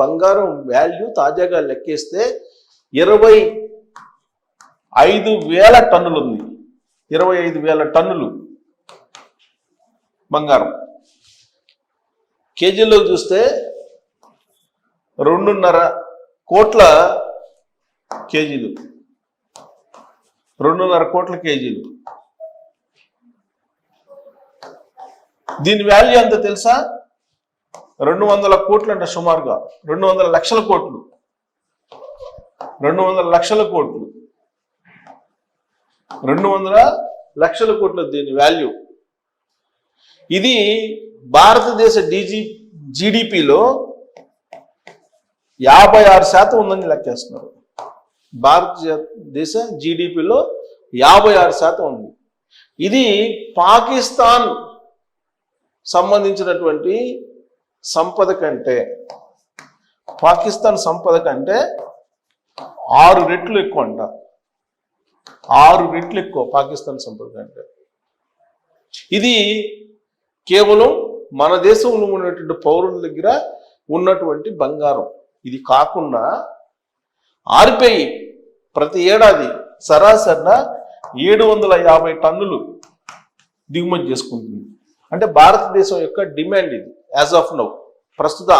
బంగారం వాల్యూ తాజాగా లెక్కేస్తే ఇరవై ఐదు వేల టన్నులు ఉంది ఇరవై ఐదు వేల టన్నులు బంగారం. కేజీలో చూస్తే రెండున్నర కోట్ల కేజీలు. రెండున్నర కోట్ల కేజీలు. దీని వాల్యూ ఎంత తెలుసా? రెండు వందల కోట్లు అంట సుమారుగా. రెండు వందల లక్షల కోట్లు. రెండు వందల లక్షల కోట్లు. రెండు వందల లక్షల కోట్ల దీని వాల్యూ. ఇది భారతదేశ డీజీ జీడిపిలో యాభై ఆరు శాతం ఉందని లెక్కేస్తున్నారు. భారతదేశ జీడిపిలో యాభై ఆరు శాతం ఉంది. ఇది పాకిస్తాన్ సంబంధించినటువంటి సంపద కంటే పాకిస్తాన్ సంపద కంటే ఆరు రెట్లు ఎక్కువ అంట ఆరు రెట్లు ఎక్కువ పాకిస్తాన్ సంపద కంటే. ఇది కేవలం మన దేశంలో ఉన్నటువంటి పౌరుల దగ్గర ఉన్నటువంటి బంగారం. ఇది కాకుండా ఆర్బీఐ ప్రతి ఏడాది సరాసరిన ఏడు వందల యాభై టన్నులు దిగుమతి చేసుకుంటుంది. అంటే భారతదేశం యొక్క డిమాండ్ ఇది యాజ్ ఆఫ్ నౌ ప్రస్తుత